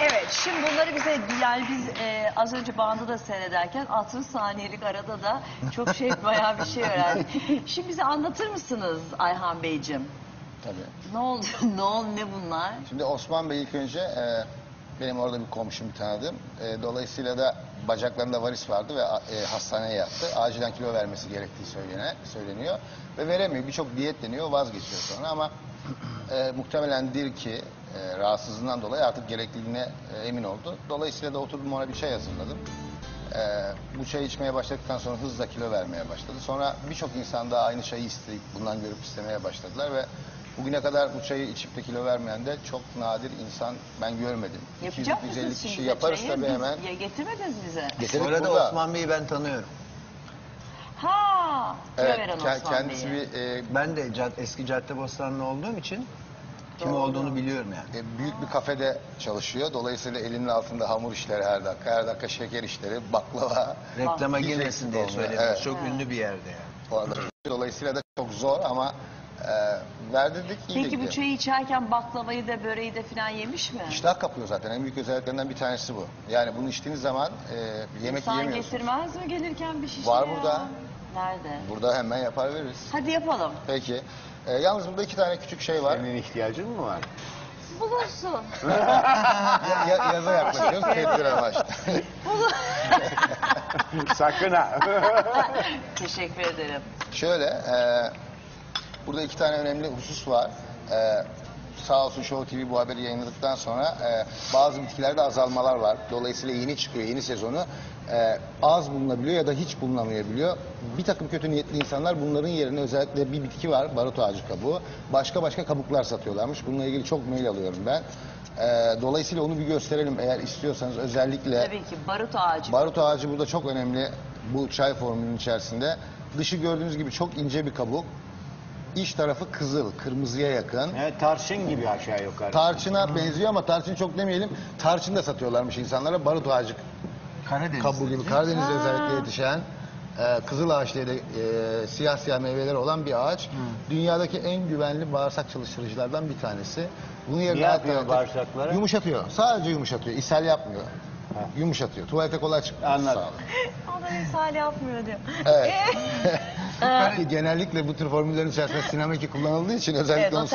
Evet, şimdi bunları bize yani biz e, az önce bandı da seyrederken 60 saniyelik arada da çok şey bayağı bir şey öğrendik. Şimdi bize anlatır mısınız Ayhan Beyciğim? Tabii. Ne oldu? ne oldu? Ne bunlar? Şimdi Osman Bey ilk önce e, benim orada bir komşum bir tanıdığım. E, dolayısıyla da bacaklarında varis vardı ve e, hastaneye yattı. Acilen kilo vermesi gerektiği söylene, söyleniyor. Ve veremiyor. Birçok diyet deniyor vazgeçiyor sonra ama e, muhtemelendir ki e, rahatsızlığından dolayı artık gerekliliğine e, emin oldu. Dolayısıyla da oturdum ona bir çay hazırladım. E, bu çayı içmeye başladıktan sonra hızla kilo vermeye başladı. Sonra birçok insan da aynı çayı isteyip bundan görüp istemeye başladılar ve bugüne kadar bu çayı içip de kilo vermeyen de çok nadir insan ben görmedim. Yapacak 200-250 mısınız kişi şimdi yaparız çayı? tabii Biz- hemen. Ya getirmediniz bize. Getirdik Bu arada burada. Osman Bey'i ben tanıyorum. Ha, kilo Evet, veren ke- Osman kendisi Bey'i. bir e, Ben de cad- eski Caddebostanlı olduğum için kim Doğru. olduğunu biliyorum yani. e, büyük bir kafede çalışıyor. Dolayısıyla elinin altında hamur işleri her dakika, her dakika şeker işleri, baklava. Reklama Hiç girmesin diye söylüyorum. evet. Çok ünlü bir yerde yani. Bu arada dolayısıyla da çok zor ama e, verdirdik iyi Peki bu gidiyor. çayı içerken baklavayı da böreği de falan yemiş mi? İştah kapıyor zaten. En büyük özelliklerinden bir tanesi bu. Yani bunu içtiğiniz zaman e, yemek İnsan yiyemiyorsunuz. getirmez mi gelirken bir şişe Var ya? burada. Nerede? Burada hemen yapar veririz. Hadi yapalım. Peki. E, yalnız burada iki tane küçük şey var. Senin ihtiyacın mı var? Bulursun. Ya, ya- yaza yaklaşıyoruz. Tedbir amaçlı. Sakın ha. Teşekkür ederim. Şöyle, e, burada iki tane önemli husus var. E, sağ olsun Show TV bu haberi yayınladıktan sonra e, bazı bitkilerde azalmalar var. Dolayısıyla yeni çıkıyor, yeni sezonu. E, az bulunabiliyor ya da hiç bulunamayabiliyor. Bir takım kötü niyetli insanlar bunların yerine özellikle bir bitki var, barut ağacı kabuğu. Başka başka kabuklar satıyorlarmış. Bununla ilgili çok mail alıyorum ben. E, dolayısıyla onu bir gösterelim eğer istiyorsanız özellikle. Tabii ki barut ağacı. Barut ağacı burada çok önemli bu çay formülünün içerisinde. Dışı gördüğünüz gibi çok ince bir kabuk. İç tarafı kızıl, kırmızıya yakın. Evet, tarçın gibi aşağı yukarı. Tarçına benziyor ama tarçın çok demeyelim. Tarçın da satıyorlarmış insanlara. Barut ağacı Karadeniz. kabuğu gibi Karadeniz'de özellikle yetişen e, kızıl ağaç diye de e, siyah siyah meyveleri olan bir ağaç. Dünyadaki en güvenli bağırsak çalıştırıcılardan bir tanesi. Bunu yerine Ne yapıyor alternatif- bağırsaklara? Yumuşatıyor. Sadece yumuşatıyor. İshal yapmıyor. Yumuşatıyor. Tuvalete kolay çıkıyor. Anladım. Sağ olun. Ona misal yapmıyor diyor. Evet. Genellikle bu tür formüllerin içerisinde sinameki kullanıldığı için özellikle Evet, o onu